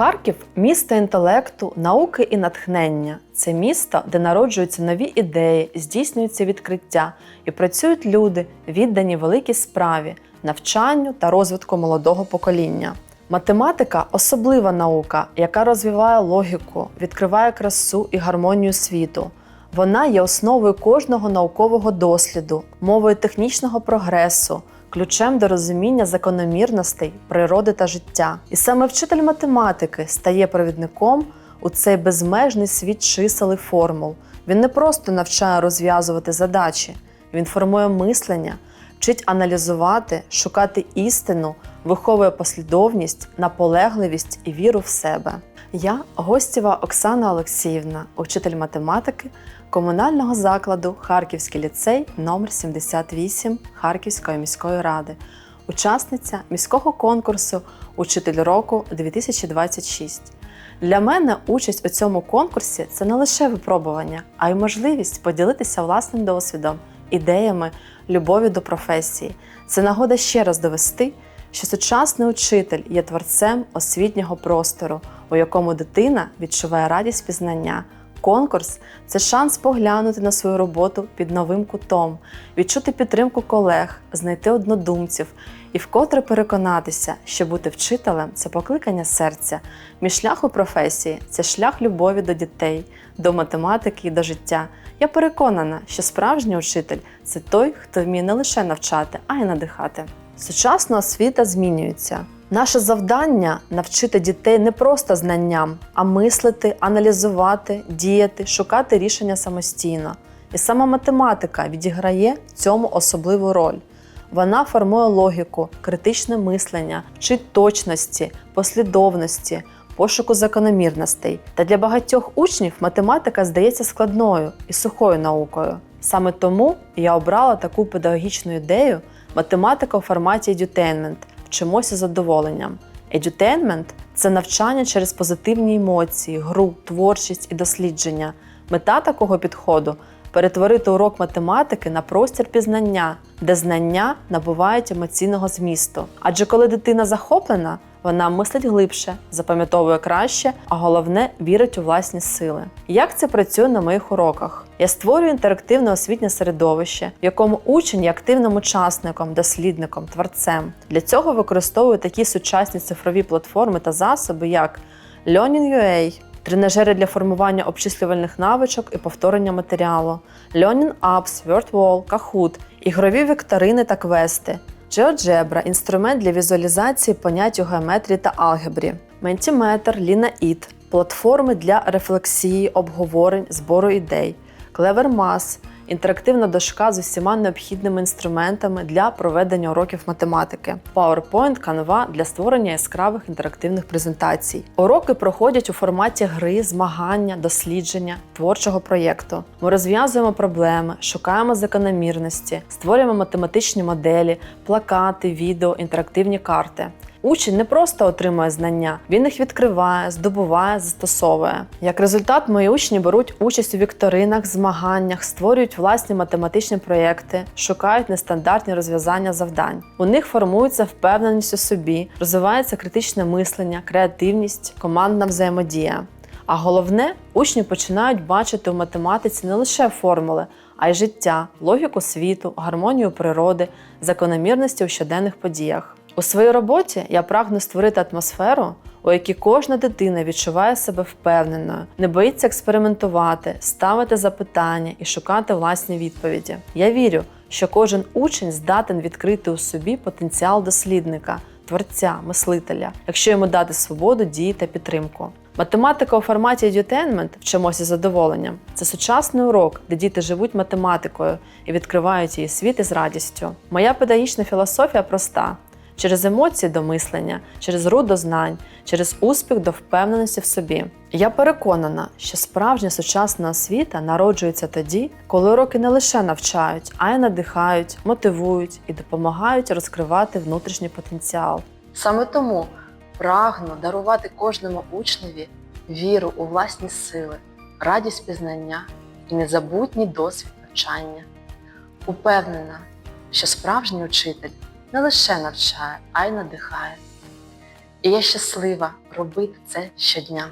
Харків місто інтелекту, науки і натхнення. Це місто, де народжуються нові ідеї, здійснюються відкриття і працюють люди, віддані великій справі, навчанню та розвитку молодого покоління. Математика особлива наука, яка розвиває логіку, відкриває красу і гармонію світу. Вона є основою кожного наукового досліду, мовою технічного прогресу, ключем до розуміння закономірностей природи та життя. І саме вчитель математики стає провідником у цей безмежний світ чисел і формул. Він не просто навчає розв'язувати задачі, він формує мислення, вчить аналізувати, шукати істину, виховує послідовність, наполегливість і віру в себе. Я гостєва Оксана Олексіївна, учитель математики комунального закладу Харківський ліцей номер 78 Харківської міської ради, учасниця міського конкурсу Учитель року 2026. Для мене участь у цьому конкурсі це не лише випробування, а й можливість поділитися власним досвідом, ідеями, любові до професії. Це нагода ще раз довести, що сучасний учитель є творцем освітнього простору, у якому дитина відчуває радість пізнання. Конкурс це шанс поглянути на свою роботу під новим кутом, відчути підтримку колег, знайти однодумців і вкотре переконатися, що бути вчителем це покликання серця. Мій шлях у професії це шлях любові до дітей, до математики і до життя. Я переконана, що справжній учитель це той, хто вміє не лише навчати, а й надихати. Сучасна освіта змінюється. Наше завдання навчити дітей не просто знанням, а мислити, аналізувати, діяти, шукати рішення самостійно. І сама математика відіграє в цьому особливу роль. Вона формує логіку, критичне мислення, вчить точності, послідовності, пошуку закономірностей. Та для багатьох учнів математика здається складною і сухою наукою. Саме тому я обрала таку педагогічну ідею математика у форматі edutainment – вчимося задоволенням. Edutainment – це навчання через позитивні емоції, гру, творчість і дослідження. Мета такого підходу перетворити урок математики на простір пізнання, де знання набувають емоційного змісту. Адже коли дитина захоплена, вона мислить глибше, запам'ятовує краще, а головне вірить у власні сили. Як це працює на моїх уроках? Я створюю інтерактивне освітнє середовище, в якому учень є активним учасником, дослідником, творцем. Для цього використовую такі сучасні цифрові платформи та засоби, як Learning.ua, тренажери для формування обчислювальних навичок і повторення матеріалу, Learning Apps, WordWall, Kahoot, ігрові вікторини та квести. GeoGebra – інструмент для візуалізації понять у геометрії та алгебрі, Mentimeter, LinaIt – платформи для рефлексії, обговорень, збору ідей, CleverMath – інтерактивна дошка з усіма необхідними інструментами для проведення уроків математики, PowerPoint, Canva для створення яскравих інтерактивних презентацій. Уроки проходять у форматі гри, змагання, дослідження, творчого проєкту. Ми розв'язуємо проблеми, шукаємо закономірності, створюємо математичні моделі, плакати, відео, інтерактивні карти. Учень не просто отримує знання, він їх відкриває, здобуває, застосовує. Як результат, мої учні беруть участь у вікторинах, змаганнях, створюють власні математичні проєкти, шукають нестандартні розв'язання завдань. У них формується впевненість у собі, розвивається критичне мислення, креативність, командна взаємодія. А головне, учні починають бачити у математиці не лише формули, а й життя, логіку світу, гармонію природи, закономірності у щоденних подіях. У своїй роботі я прагну створити атмосферу, у якій кожна дитина відчуває себе впевненою, не боїться експериментувати, ставити запитання і шукати власні відповіді. Я вірю, що кожен учень здатен відкрити у собі потенціал дослідника, творця, мислителя, якщо йому дати свободу дії та підтримку. Математика у форматі edutainment вчимося з задоволенням. Це сучасний урок, де діти живуть математикою і відкривають її світ із радістю. Моя педагогічна філософія проста: через емоції до мислення, через рух до знань, через успіх до впевненості в собі. Я переконана, що справжня сучасна освіта народжується тоді, коли уроки не лише навчають, а й надихають, мотивують і допомагають розкривати внутрішній потенціал. Саме тому прагну дарувати кожному учневі віру у власні сили, радість пізнання і незабутній досвід навчання. Упевнена, що справжній учитель не лише навчає, а й надихає. І я щаслива, робити це щодня.